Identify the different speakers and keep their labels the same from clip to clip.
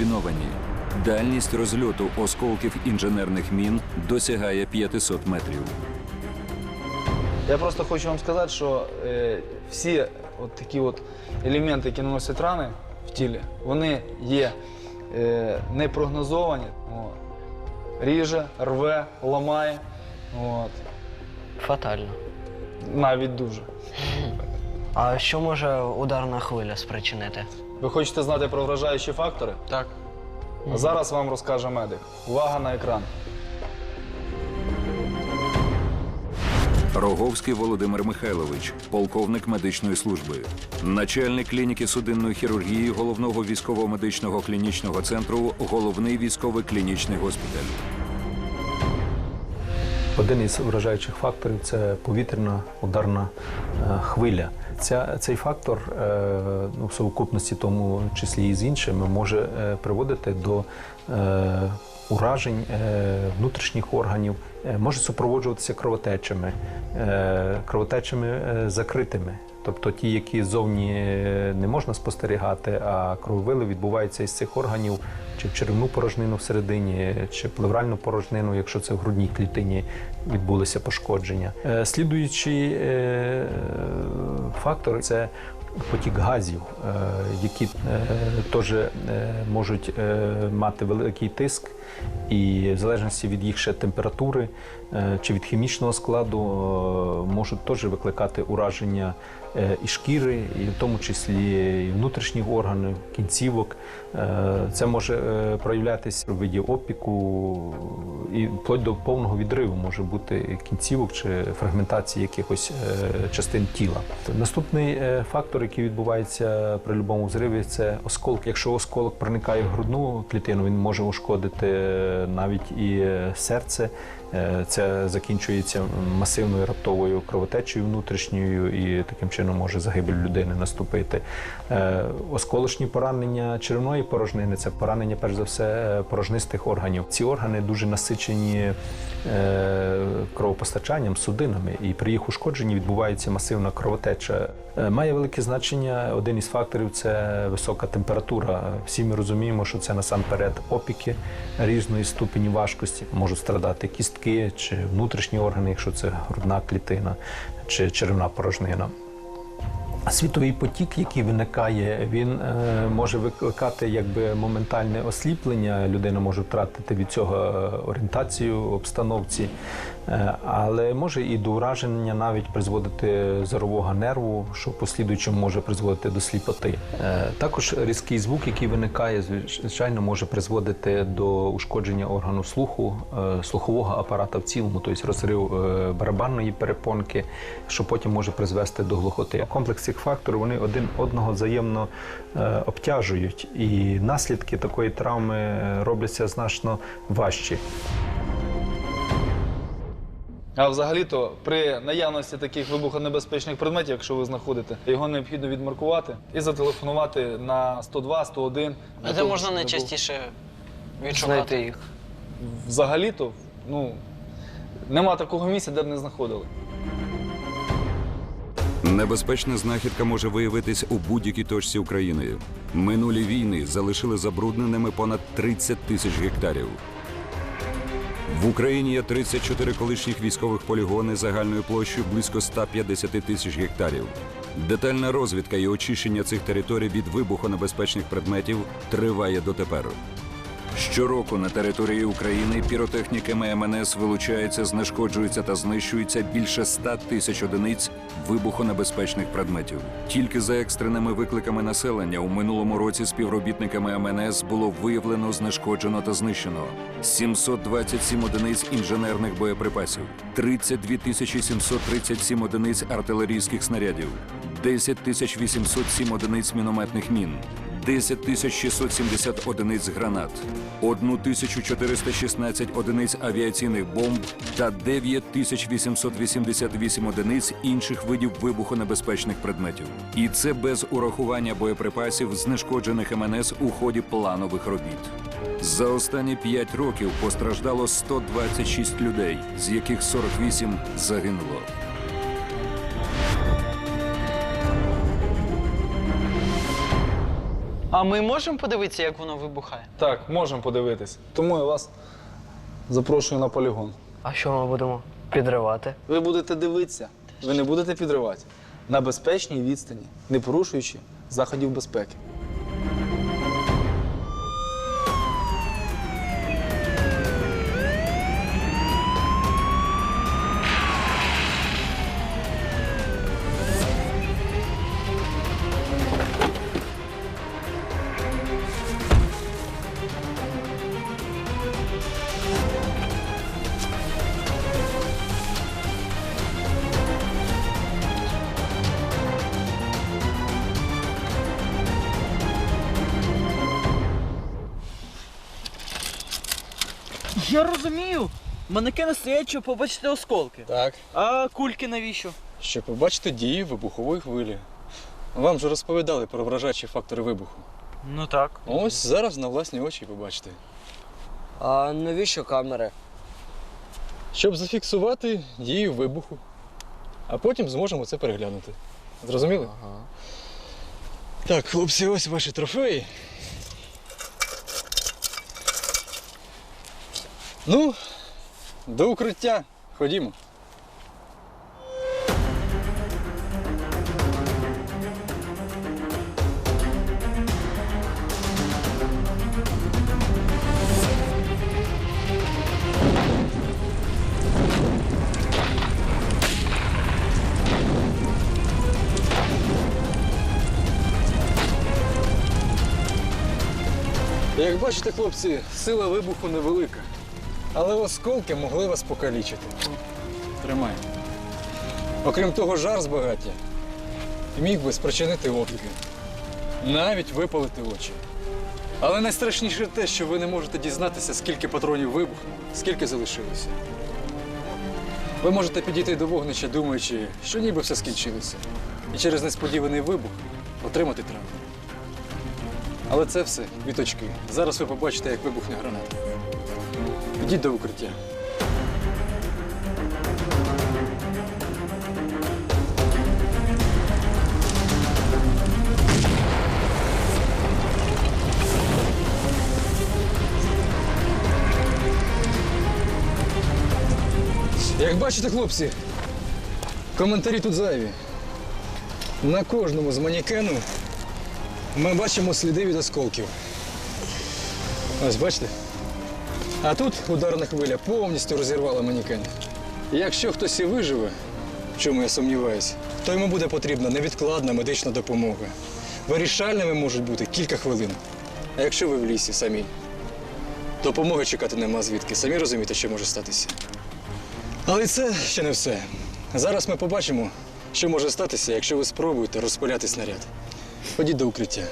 Speaker 1: комбіновані. Дальність розльоту осколків інженерних мін досягає 500 метрів.
Speaker 2: Я просто хочу вам сказати, що е, всі от такі от елементи, які наносять рани в тілі, вони є е, непрогнозовані. От. Ріже, рве, ламає. От.
Speaker 3: Фатально.
Speaker 2: Навіть дуже.
Speaker 3: А що може ударна хвиля спричинити?
Speaker 2: Ви хочете знати про вражаючі фактори?
Speaker 4: Так.
Speaker 2: А зараз вам розкаже медик. Увага на екран.
Speaker 1: Роговський Володимир Михайлович, полковник медичної служби, начальник клініки судинної хірургії головного військово-медичного клінічного центру, головний військовий клінічний госпіталь.
Speaker 5: Один із вражаючих факторів це повітряна ударна е, хвиля. Ця, цей фактор е, ну, в совокупності, тому числі і з іншими, може е, приводити до уражень е, внутрішніх органів, е, може супроводжуватися кровотечами, е, кровотечами закритими. Тобто ті, які ззовні не можна спостерігати, а крововили відбуваються із цих органів, чи в черевну порожнину всередині, чи плевральну порожнину, якщо це в грудній клітині відбулися пошкодження. Слідуючий фактор це потік газів, е, які е, теж е, можуть мати великий тиск, і в залежності від їх ще температури чи від хімічного складу можуть теж викликати ураження і шкіри, і в тому числі і внутрішніх органів, кінцівок. Е, Це може е, проявлятися в виді опіку і вплоть до повного відриву може бути кінцівок чи фрагментації якихось е, частин тіла. Наступний е, фактор, який відбувається при будь-якому зриві, це осколки. Якщо осколок проникає в грудну клітину, він може ушкодити е, навіть і е, серце. Е, Це закінчується масивною раптовою кровотечею внутрішньою, і таким чином може загибель людини наступити. Е, Осколочні поранення черевної порожнини це поранення, перш за все, е, порожнистих органів. Ці органи дуже насичені кровопостачанням, судинами, і при їх ушкодженні відбувається масивна кровотеча. Має велике значення один із факторів це висока температура. Всі ми розуміємо, що це насамперед опіки різної ступені важкості. Можуть страдати кістки чи внутрішні органи, якщо це грудна клітина чи черевна порожнина. Світовий потік, який виникає, він е, може викликати якби моментальне осліплення. Людина може втратити від цього е, орієнтацію обстановці, е, але може і до ураження навіть призводити зорового нерву, що послідуючому може призводити до сліпоти. Е, також різкий звук, який виникає, звичайно, може призводити до ушкодження органу слуху, е, слухового апарата в цілому, тобто розрив е, барабанної перепонки, що потім може призвести до глухоти. Комплекс цих факторів вони один одного взаємно е, обтяжують, і наслідки такої травми е, робляться значно важчі.
Speaker 2: А взагалі-то при наявності таких вибухонебезпечних предметів, якщо ви знаходите, його необхідно відмаркувати і зателефонувати на 102, 101.
Speaker 4: А де можна найчастіше відшукати?
Speaker 3: їх.
Speaker 2: Взагалі-то, ну, нема такого місця, де б не знаходили.
Speaker 1: Небезпечна знахідка може виявитись у будь-якій точці України. Минулі війни залишили забрудненими понад 30 тисяч гектарів. В Україні є 34 колишніх військових полігони загальною площею близько 150 тисяч гектарів. Детальна розвідка і очищення цих територій від вибухонебезпечних предметів триває дотепер. Щороку на території України піротехніками МНС вилучається, знешкоджується та знищується більше 100 тисяч одиниць вибухонебезпечних предметів. Тільки за екстреними викликами населення у минулому році співробітниками МНС було виявлено, знешкоджено та знищено 727 одиниць інженерних боєприпасів, 32 тисячі 737 одиниць артилерійських снарядів, 10 тисяч 807 одиниць мінометних мін. 10 тисяч 670 одиниць гранат, 1 тисячу 416 одиниць авіаційних бомб та 9 тисяч 888 одиниць інших видів вибухонебезпечних предметів. І це без урахування боєприпасів, знешкоджених МНС у ході планових робіт. За останні 5 років постраждало 126 людей, з яких 48 загинуло.
Speaker 4: А ми можемо подивитися, як воно вибухає?
Speaker 2: Так, можемо подивитись. Тому я вас запрошую на полігон.
Speaker 3: А що ми будемо підривати?
Speaker 2: Ви будете дивитися, ви не будете підривати. На безпечній відстані, не порушуючи заходів безпеки.
Speaker 4: Я розумію. Манекени стоять, щоб побачити осколки.
Speaker 6: Так,
Speaker 4: А кульки навіщо?
Speaker 6: щоб побачити дії вибухової хвилі. Вам же розповідали про вражаючі фактори вибуху.
Speaker 4: Ну так.
Speaker 6: Ось зараз на власні очі побачите.
Speaker 3: А навіщо камери?
Speaker 6: Щоб зафіксувати дію вибуху. А потім зможемо це переглянути. Зрозуміли?
Speaker 3: Ага.
Speaker 6: Так, хлопці, ось ваші трофеї. Ну, до укриття. Ходімо. Як бачите, хлопці, сила вибуху невелика. Але осколки могли вас покалічити. Тримай. Окрім того, жар з багаття міг би спричинити опіки. Навіть випалити очі. Але найстрашніше те, що ви не можете дізнатися, скільки патронів вибухнуло, скільки залишилося. Ви можете підійти до вогнища, думаючи, що ніби все скінчилося. І через несподіваний вибух отримати травму. Але це все квіточки. Зараз ви побачите, як вибухне граната. Ідіть до укриття. Як бачите, хлопці, коментарі тут зайві. На кожному з манікену ми бачимо сліди від осколків. Ось бачите? А тут ударна хвиля повністю розірвала манікен. І якщо хтось і виживе, в чому я сумніваюся, то йому буде потрібна невідкладна медична допомога. Вирішальними можуть бути кілька хвилин. А якщо ви в лісі самі, допомоги чекати нема звідки. Самі розумієте, що може статися. Але це ще не все. Зараз ми побачимо, що може статися, якщо ви спробуєте розпиляти снаряд. Ходіть до укриття.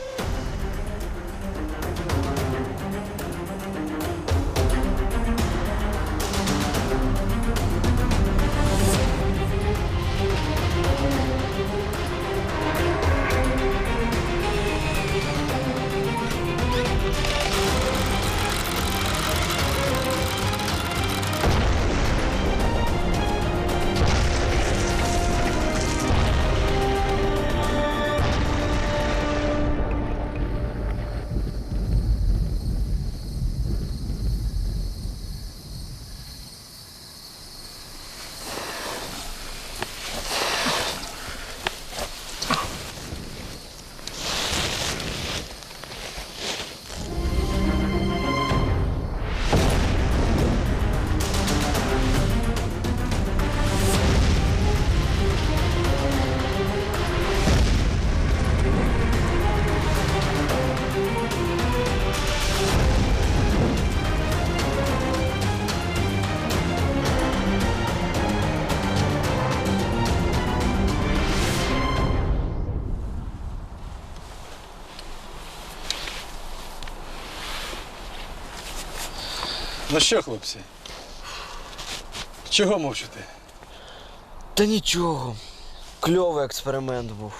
Speaker 6: Ну що, хлопці? Чого мовчите?
Speaker 3: Та нічого. Кльовий експеримент був.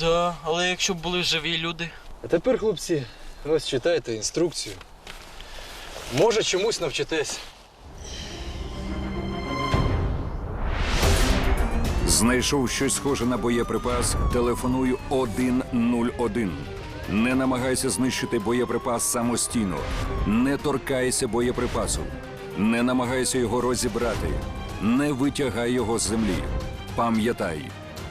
Speaker 4: Да, але якщо б були живі люди.
Speaker 6: А тепер, хлопці, ось читайте інструкцію. Може, чомусь навчитесь.
Speaker 1: Знайшов щось схоже на боєприпас. Телефоную 101. Не намагайся знищити боєприпас самостійно. Не торкайся боєприпасу. Не намагайся його розібрати. Не витягай його з землі. Пам'ятай,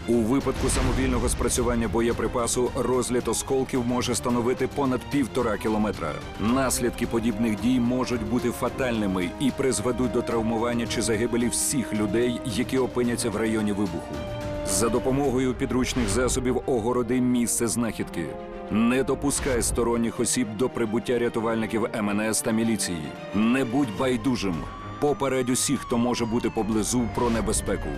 Speaker 1: у випадку самовільного спрацювання боєприпасу розліт осколків може становити понад півтора кілометра. Наслідки подібних дій можуть бути фатальними і призведуть до травмування чи загибелі всіх людей, які опиняться в районі вибуху. За допомогою підручних засобів огороди місце знахідки. Не допускай сторонніх осіб до прибуття рятувальників МНС та міліції. Не будь байдужим. Попередь усіх, хто може бути поблизу про небезпеку.